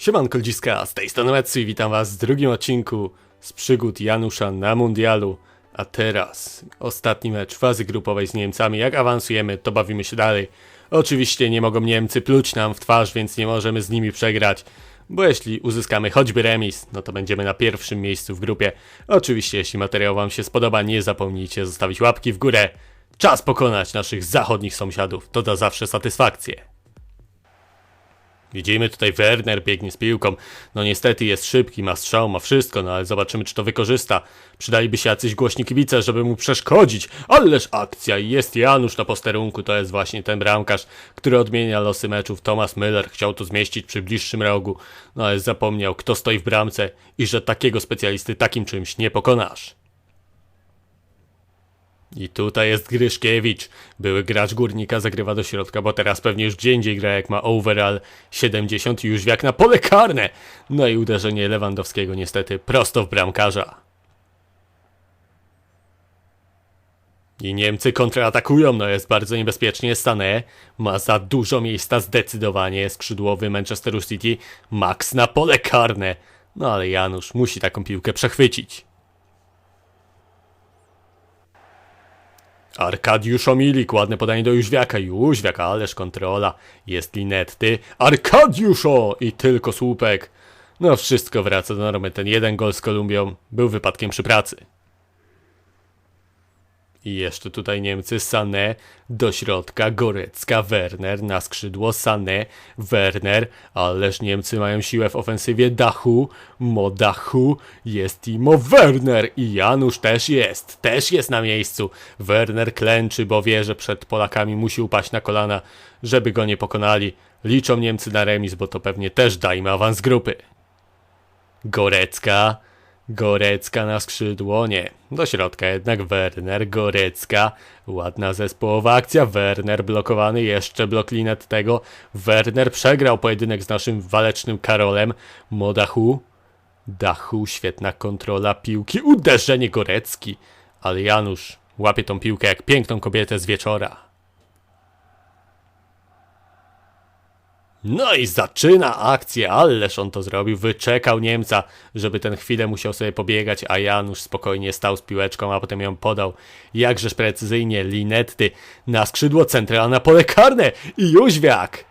Siemanko ludziska, z tej strony Metsu i witam was w drugim odcinku z przygód Janusza na mundialu. A teraz ostatni mecz fazy grupowej z Niemcami. Jak awansujemy, to bawimy się dalej. Oczywiście nie mogą Niemcy pluć nam w twarz, więc nie możemy z nimi przegrać. Bo jeśli uzyskamy choćby remis, no to będziemy na pierwszym miejscu w grupie. Oczywiście jeśli materiał wam się spodoba, nie zapomnijcie zostawić łapki w górę. Czas pokonać naszych zachodnich sąsiadów, to da zawsze satysfakcję. Widzimy tutaj Werner biegnie z piłką. No niestety jest szybki, ma strzał, ma wszystko, no ale zobaczymy czy to wykorzysta. Przydaliby się jacyś głośni kibice, żeby mu przeszkodzić. Ależ akcja i jest Janusz na posterunku, to jest właśnie ten bramkarz, który odmienia losy meczów. Thomas Müller chciał to zmieścić przy bliższym rogu, no ale zapomniał kto stoi w bramce i że takiego specjalisty takim czymś nie pokonasz. I tutaj jest Gryszkiewicz. Były gracz górnika zagrywa do środka, bo teraz pewnie już gdzie indziej gra jak ma overall 70 i już wiak na pole karne. No i uderzenie Lewandowskiego niestety prosto w bramkarza. I Niemcy kontratakują, no jest bardzo niebezpiecznie. Sané ma za dużo miejsca zdecydowanie. Skrzydłowy Manchesteru City. Max na pole karne. No ale Janusz musi taką piłkę przechwycić. Arkadiusz Omilik, ładne podanie do Jóźwiaka. Jóźwiak, ależ kontrola. Jest Linetty. Arkadiuszo! I tylko słupek. No wszystko wraca do normy. Ten jeden gol z Kolumbią był wypadkiem przy pracy. I jeszcze tutaj Niemcy, Sané do środka, Gorecka, Werner na skrzydło, Sané, Werner, ależ Niemcy mają siłę w ofensywie, Dachu, Modachu, jest Timo Werner i Janusz też jest, też jest na miejscu. Werner klęczy, bo wie, że przed Polakami musi upaść na kolana, żeby go nie pokonali. Liczą Niemcy na remis, bo to pewnie też da im awans grupy. Gorecka, Gorecka na skrzydło, nie. Do środka jednak Werner, Gorecka. Ładna zespołowa akcja. Werner blokowany, jeszcze blok linet tego. Werner przegrał pojedynek z naszym walecznym Karolem. Modachu. Dachu, świetna kontrola piłki. Uderzenie Gorecki. Ale Janusz łapie tą piłkę jak piękną kobietę z wieczora. No i zaczyna akcję, ależ on to zrobił, wyczekał Niemca, żeby ten chwilę musiał sobie pobiegać, a Janusz spokojnie stał z piłeczką, a potem ją podał jakżeż precyzyjnie Linetty na skrzydło centralne pole karne i Jóźwiak!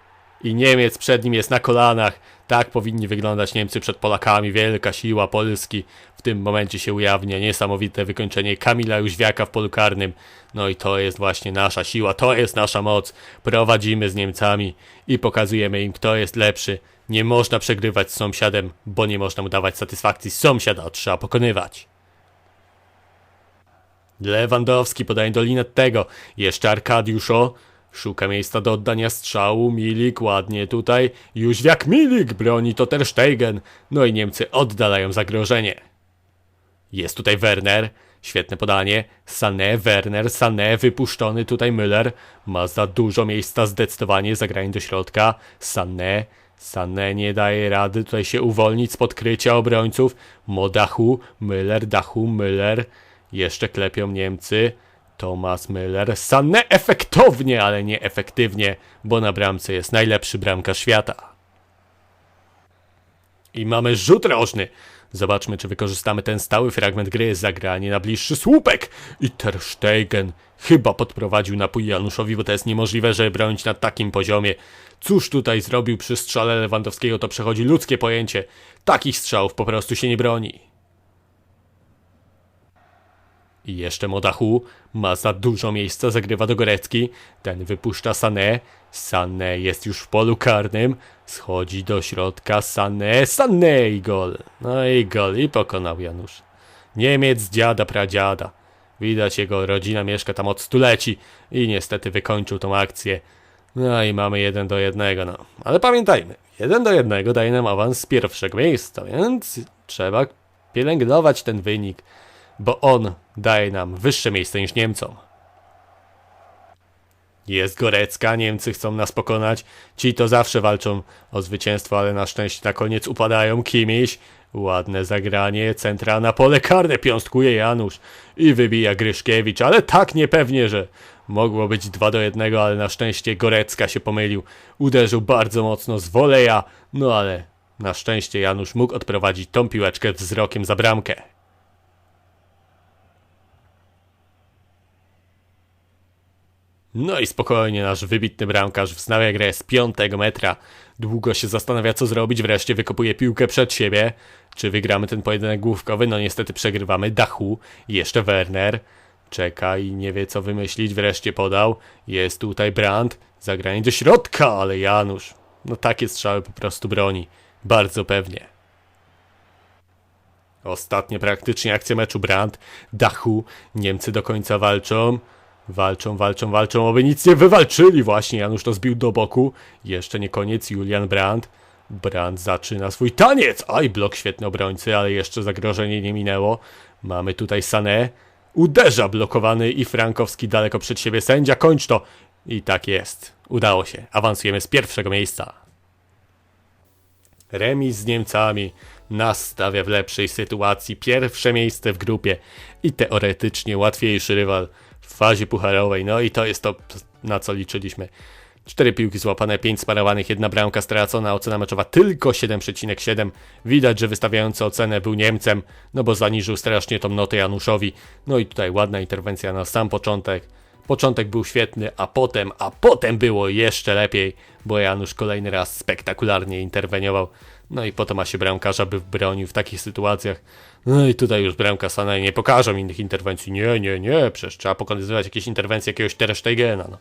I Niemiec przed nim jest na kolanach. Tak powinni wyglądać Niemcy przed Polakami. Wielka siła Polski. W tym momencie się ujawnia niesamowite wykończenie Kamila Jóźwiaka w polu karnym. No i to jest właśnie nasza siła, to jest nasza moc. Prowadzimy z Niemcami i pokazujemy im, kto jest lepszy. Nie można przegrywać z sąsiadem, bo nie można mu dawać satysfakcji. Sąsiada trzeba pokonywać. Lewandowski podaje do Linettego. Jeszcze Arkadiuszo. Szuka miejsca do oddania strzału. Milik ładnie tutaj. Jóźwiak Milik broni to Ter Stegen. No i Niemcy oddalają zagrożenie. Jest tutaj Werner. Świetne podanie. Sané, Werner, Sané, wypuszczony tutaj Müller. Ma za dużo miejsca zdecydowanie. Zagranie do środka. Sané. Sané nie daje rady tutaj się uwolnić z podkrycia obrońców. Modachu, Müller, Dachu, Müller. Jeszcze klepią Niemcy. Thomas Müller. Sané efektownie, ale nie efektywnie, bo na bramce jest najlepszy bramkarz świata. I mamy rzut rożny. Zobaczmy, czy wykorzystamy ten stały fragment gry. Zagranie na bliższy słupek. I Ter Stegen chyba podprowadził napój Januszowi, bo to jest niemożliwe, żeby bronić na takim poziomie. Cóż tutaj zrobił przy strzale Lewandowskiego, to przechodzi ludzkie pojęcie. Takich strzałów po prostu się nie broni. I jeszcze Modachu ma za dużo miejsca, zagrywa do Gorecki. Ten wypuszcza Sané. Sané jest już w polu karnym. Schodzi do środka Sané. Sané i gol. No i gol. I pokonał Janusz. Niemiec dziada pradziada. Widać jego rodzina mieszka tam od stuleci i niestety wykończył tą akcję. No i mamy jeden do jednego, no. Ale pamiętajmy, jeden do jednego daje nam awans z pierwszego miejsca, więc trzeba pielęgnować ten wynik bo on daje nam wyższe miejsce niż Niemcom. Jest Gorecka, Niemcy chcą nas pokonać. Ci to zawsze walczą o zwycięstwo, ale na szczęście na koniec upadają Kimiś. Ładne zagranie, centra na pole karne, piąstkuje Janusz i wybija Gryszkiewicz, ale tak niepewnie, że mogło być 2 do 1, ale na szczęście Gorecka się pomylił. Uderzył bardzo mocno z woleja, no ale Na szczęście Janusz mógł odprowadzić tą piłeczkę wzrokiem za bramkę. No i spokojnie nasz wybitny bramkarz wznawia grę z piątego metra. Długo się zastanawia co zrobić, wreszcie wykopuje piłkę przed siebie. Czy wygramy ten pojedynek główkowy? No niestety przegrywamy. Dachu, jeszcze Werner. Czeka i nie wie co wymyślić, wreszcie podał. Jest tutaj Brandt, zagranie do środka, ale Janusz. No takie strzały po prostu broni. Bardzo pewnie. Ostatnia praktycznie akcja meczu Brandt. Dachu, Niemcy do końca walczą. Walczą, walczą, walczą, oby nic nie wywalczyli. Właśnie Janusz to zbił do boku. Jeszcze nie koniec, Julian Brandt. Brandt zaczyna swój taniec. Aj, blok świetny obrońcy, ale jeszcze zagrożenie nie minęło. Mamy tutaj Sané. Uderza blokowany i Frankowski daleko przed siebie. Sędzia, kończ to. I tak jest. Udało się. Awansujemy z pierwszego miejsca. Remis z Niemcami nas stawia w lepszej sytuacji. Pierwsze miejsce w grupie i teoretycznie łatwiejszy rywal w fazie pucharowej. No i to jest to, na co liczyliśmy. Cztery piłki złapane, pięć sparowanych, jedna bramka stracona, ocena meczowa tylko 7,7. Widać, że wystawiający ocenę był Niemcem, no bo zaniżył strasznie tą notę Januszowi. No i tutaj ładna interwencja na sam początek. Początek był świetny, a potem, a potem było jeszcze lepiej, bo Janusz kolejny raz spektakularnie interweniował. No i potem ma się bramkarza, by bronił w takich sytuacjach. No i tutaj już bramka Sané nie pokażą innych interwencji. Nie, nie, nie, przecież trzeba pokonywać jakieś interwencje jakiegoś Terestegena. No.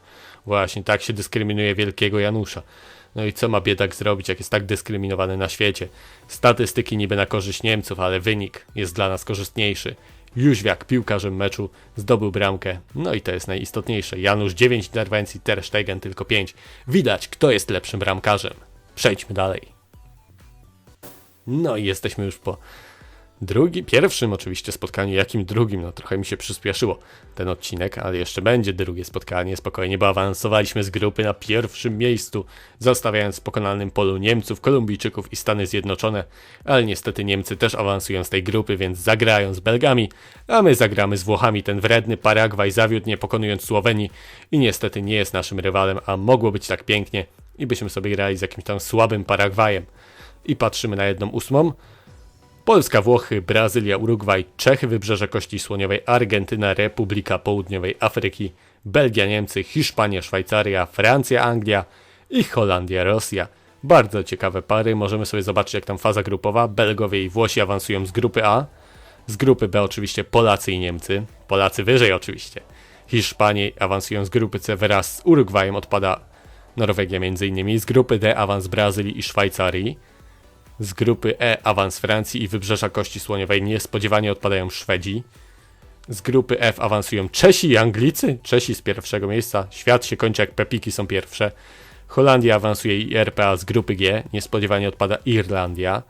Właśnie tak się dyskryminuje wielkiego Janusza. No i co ma biedak zrobić, jak jest tak dyskryminowany na świecie? Statystyki niby na korzyść Niemców, ale wynik jest dla nas korzystniejszy. Jóźwiak, piłkarzem meczu, zdobył bramkę. No i to jest najistotniejsze. Janusz 9 interwencji, Ter Stegen tylko 5. Widać, kto jest lepszym bramkarzem. Przejdźmy dalej. No i jesteśmy już po drugi, pierwszym oczywiście spotkaniu, jakim drugim, no trochę mi się przyspieszyło ten odcinek, ale jeszcze będzie drugie spotkanie, spokojnie, bo awansowaliśmy z grupy na pierwszym miejscu, zostawiając w pokonalnym polu Niemców, Kolumbijczyków i Stany Zjednoczone, ale niestety Niemcy też awansują z tej grupy, więc zagrają z Belgami, a my zagramy z Włochami, ten wredny Paragwaj zawiódł nie pokonując Słowenii i niestety nie jest naszym rywalem, a mogło być tak pięknie i byśmy sobie grali z jakimś tam słabym Paragwajem. I patrzymy na jedną ósmą, Polska, Włochy, Brazylia, Urugwaj, Czechy, Wybrzeże Kości Słoniowej, Argentyna, Republika Południowej Afryki, Belgia, Niemcy, Hiszpania, Szwajcaria, Francja, Anglia i Holandia, Rosja. Bardzo ciekawe pary, możemy sobie zobaczyć jak tam faza grupowa. Belgowie i Włosi awansują z grupy A. Z grupy B oczywiście Polacy i Niemcy. Polacy wyżej oczywiście. Hiszpanie awansują z grupy C wraz z Urugwajem odpada Norwegia między innymi. Z grupy D awans Brazylii i Szwajcarii. Z grupy E awans Francji i Wybrzeża Kości Słoniowej niespodziewanie odpadają Szwedzi. Z grupy F awansują Czesi i Anglicy. Czesi z pierwszego miejsca. Świat się kończy jak Pepiki są pierwsze. Holandia awansuje i RPA z grupy G. Niespodziewanie odpada Irlandia.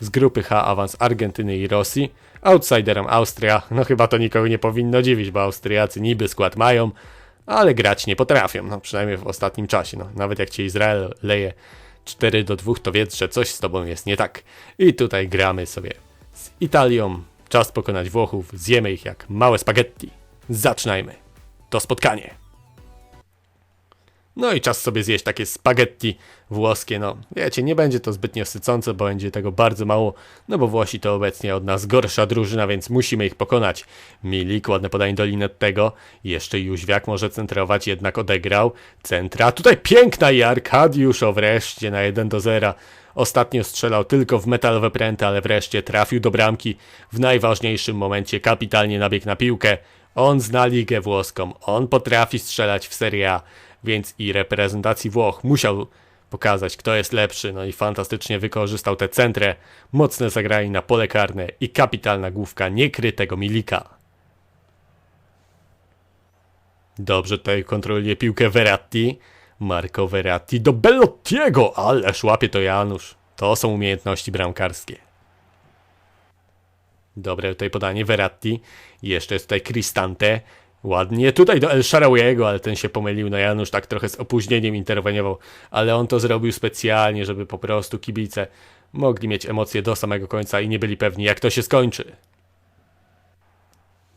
Z grupy H awans Argentyny i Rosji. Outsiderem Austria. No chyba to nikogo nie powinno dziwić, bo Austriacy niby skład mają, ale grać nie potrafią. No przynajmniej w ostatnim czasie. No, nawet jak cię Izrael leje 4 do 2, to wiedz, że coś z tobą jest nie tak. I tutaj gramy sobie z Italią. Czas pokonać Włochów, zjemy ich jak małe spaghetti. Zaczynajmy. To spotkanie. No i czas sobie zjeść takie spaghetti włoskie. No, wiecie, nie będzie to zbytnio sycące, bo będzie tego bardzo mało, no bo Włosi to obecnie od nas gorsza drużyna, więc musimy ich pokonać. Milik, ładne podanie do Linettego. Jeszcze Jóźwiak może centrować, jednak odegrał. Centra, tutaj piękna i Arkadiusz, o wreszcie na 1 do 0. Ostatnio strzelał tylko w metalowe pręty, ale wreszcie trafił do bramki. W najważniejszym momencie kapitalnie nabiegł na piłkę. On zna ligę włoską, on potrafi strzelać w Serie A więc i reprezentacji Włoch musiał pokazać, kto jest lepszy, no i fantastycznie wykorzystał tę centrę, mocne zagranie na pole karne i kapitalna główka niekrytego Milika. Dobrze tutaj kontroluje piłkę Verratti. Marco Verratti do Bellottiego, ale łapie to Janusz. To są umiejętności bramkarskie. Dobre tutaj podanie Verratti. Jeszcze jest tutaj Cristante. Ładnie tutaj do El Sharawiego, ale ten się pomylił. No Janusz tak trochę z opóźnieniem interweniował, ale on to zrobił specjalnie, żeby po prostu kibice mogli mieć emocje do samego końca i nie byli pewni, jak to się skończy.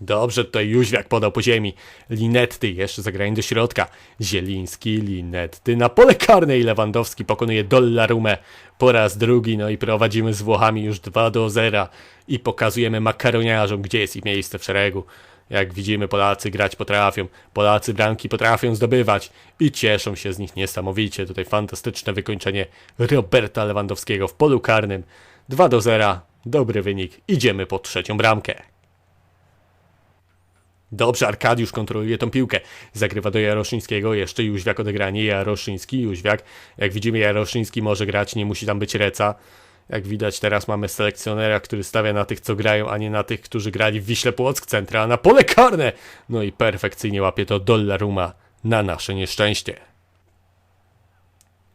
Dobrze, tutaj Jóźwiak podał po ziemi. Linetty jeszcze zagranie do środka. Zieliński, Linetty na pole karne i Lewandowski pokonuje Dollarumę po raz drugi. No i prowadzimy z Włochami już 2 do 0 i pokazujemy makaroniarzom, gdzie jest ich miejsce w szeregu. Jak widzimy, Polacy grać potrafią, Polacy bramki potrafią zdobywać i cieszą się z nich niesamowicie. Tutaj fantastyczne wykończenie Roberta Lewandowskiego w polu karnym. 2 do 0, dobry wynik, idziemy po trzecią bramkę. Dobrze, Arkadiusz kontroluje tą piłkę. Zagrywa do Jaroszyńskiego, jeszcze Jóźwiak odegranie. Jaroszyński, Jóźwiak. Jak widzimy, Jaroszyński może grać, nie musi tam być Reca. Jak widać, teraz mamy selekcjonera, który stawia na tych, co grają, a nie na tych, którzy grali w Wiśle Płock Centra na pole karne. No i perfekcyjnie łapie to Dollaruma na nasze nieszczęście.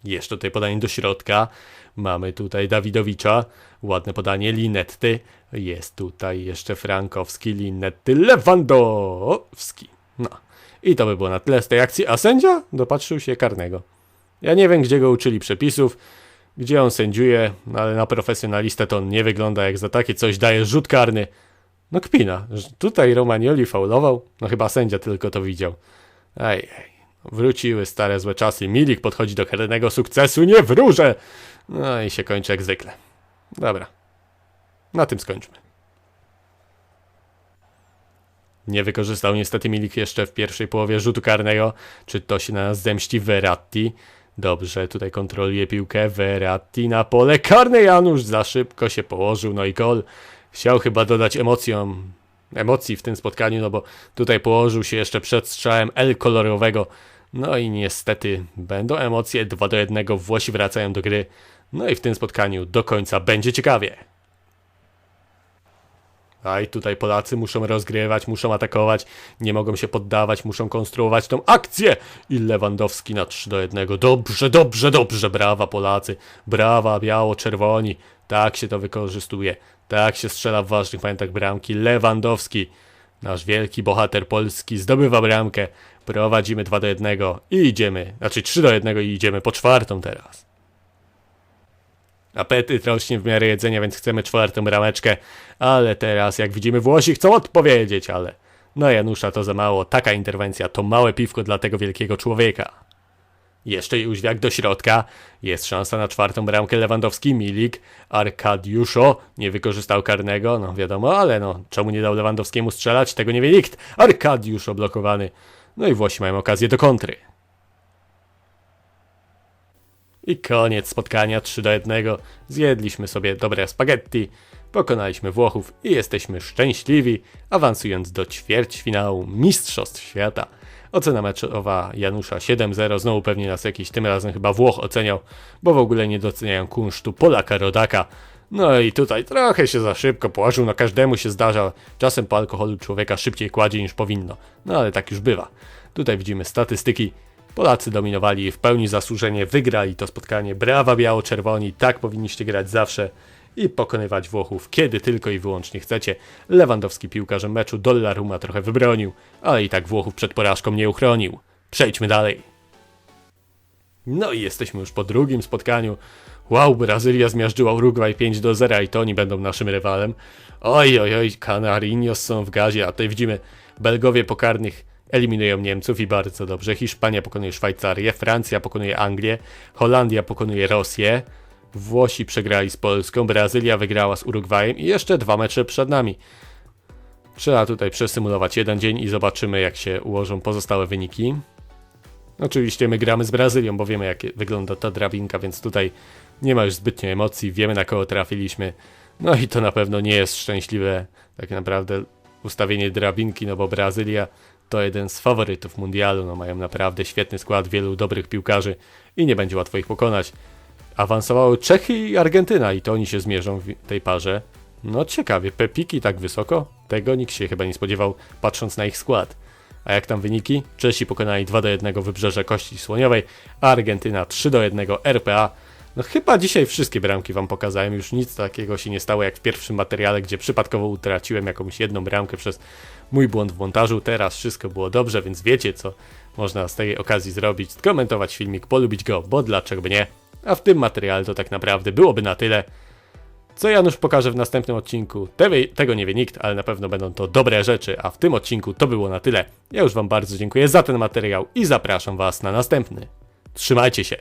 Jeszcze tutaj podanie do środka. Mamy tutaj Dawidowicza. Ładne podanie Linetty. Jest tutaj jeszcze Frankowski, Linetty, Lewandowski. No. I to by było na tyle z tej akcji. A sędzia dopatrzył się karnego. Ja nie wiem, gdzie go uczyli przepisów, gdzie on sędziuje, no ale na profesjonalistę to on nie wygląda jak za takie coś daje rzut karny. No kpina, tutaj Romagnoli faulował, no chyba sędzia tylko to widział. Ej, ej. Wróciły stare złe czasy. Milik podchodzi do karnego sukcesu, nie wróżę! No i się kończy jak zwykle. Dobra. Na tym skończmy. Nie wykorzystał niestety Milik jeszcze w pierwszej połowie rzutu karnego. Czy to się na nas zemści Verratti? Dobrze, tutaj kontroluje piłkę Verratti na pole karne. Janusz za szybko się położył, no i gol. Chciał chyba dodać emocjom, emocji w tym spotkaniu, no bo tutaj położył się jeszcze przed strzałem L kolorowego. No i niestety będą emocje 2 do 1. Włosi wracają do gry. No i w tym spotkaniu do końca będzie ciekawie. A i tutaj Polacy muszą rozgrywać, muszą atakować, nie mogą się poddawać, muszą konstruować tą akcję. I Lewandowski na 3 do 1. Dobrze, dobrze, dobrze, brawa Polacy. Brawa, biało-czerwoni. Tak się to wykorzystuje. Tak się strzela w ważnych momentach bramki. Lewandowski, nasz wielki bohater polski, zdobywa bramkę. Prowadzimy 2 do 1 i idziemy, znaczy 3 do 1 i idziemy po czwartą teraz. Apetyt rośnie w miarę jedzenia, więc chcemy czwartą brameczkę. Ale teraz, jak widzimy, Włosi chcą odpowiedzieć, ale... No Janusza to za mało. Taka interwencja to małe piwko dla tego wielkiego człowieka. Jeszcze Jóźwiak do środka. Jest szansa na czwartą bramkę Lewandowski, Milik, Arkadiuszo. Nie wykorzystał karnego, no wiadomo, ale no, czemu nie dał Lewandowskiemu strzelać, tego nie wie nikt. Arkadiusz oblokowany. No i Włosi mają okazję do kontry. I koniec spotkania 3 do 1. Zjedliśmy sobie dobre spaghetti, pokonaliśmy Włochów i jesteśmy szczęśliwi, awansując do ćwierćfinału Mistrzostw Świata. Ocena meczowa Janusza 7-0, znowu pewnie nas jakiś tym razem chyba Włoch oceniał, bo w ogóle nie doceniają kunsztu Polaka Rodaka. No i tutaj trochę się za szybko położył, no każdemu się zdarza, czasem po alkoholu człowieka szybciej kładzie niż powinno, no ale tak już bywa. Tutaj widzimy statystyki, Polacy dominowali w pełni zasłużenie wygrali to spotkanie. Brawa biało-czerwoni, tak powinniście grać zawsze i pokonywać Włochów, kiedy tylko i wyłącznie chcecie. Lewandowski piłkarzem meczu Dollaruma trochę wybronił, ale i tak Włochów przed porażką nie uchronił. Przejdźmy dalej. No i jesteśmy już po drugim spotkaniu. Wow, Brazylia zmiażdżyła Urugwaj 5 do 0 i to oni będą naszym rywalem. Oj, oj, oj, Canarinos są w gazie, a tutaj widzimy Belgowie pokarnych eliminują Niemców i bardzo dobrze. Hiszpania pokonuje Szwajcarię, Francja pokonuje Anglię, Holandia pokonuje Rosję, Włosi przegrali z Polską, Brazylia wygrała z Urugwajem i jeszcze dwa mecze przed nami. Trzeba tutaj przesymulować jeden dzień i zobaczymy jak się ułożą pozostałe wyniki. Oczywiście my gramy z Brazylią, bo wiemy jak wygląda ta drabinka, więc tutaj nie ma już zbytnio emocji, wiemy na kogo trafiliśmy. No i to na pewno nie jest szczęśliwe tak naprawdę ustawienie drabinki, no bo Brazylia to jeden z faworytów mundialu, no mają naprawdę świetny skład, wielu dobrych piłkarzy i nie będzie łatwo ich pokonać. Awansowały Czechy i Argentyna i to oni się zmierzą w tej parze. No ciekawie, Pepiki tak wysoko? Tego nikt się chyba nie spodziewał, patrząc na ich skład. A jak tam wyniki? Czesi pokonali 2 do 1 Wybrzeże Kości Słoniowej, a Argentyna 3 do 1 RPA. No chyba dzisiaj wszystkie bramki wam pokazałem, już nic takiego się nie stało jak w pierwszym materiale, gdzie przypadkowo utraciłem jakąś jedną bramkę przez mój błąd w montażu. Teraz wszystko było dobrze, więc wiecie co można z tej okazji zrobić. Komentować filmik, polubić go, bo dlaczego by nie. A w tym materiale to tak naprawdę byłoby na tyle. Co Janusz pokaże w następnym odcinku, tego nie wie nikt, ale na pewno będą to dobre rzeczy, a w tym odcinku to było na tyle. Ja już wam bardzo dziękuję za ten materiał i zapraszam was na następny. Trzymajcie się!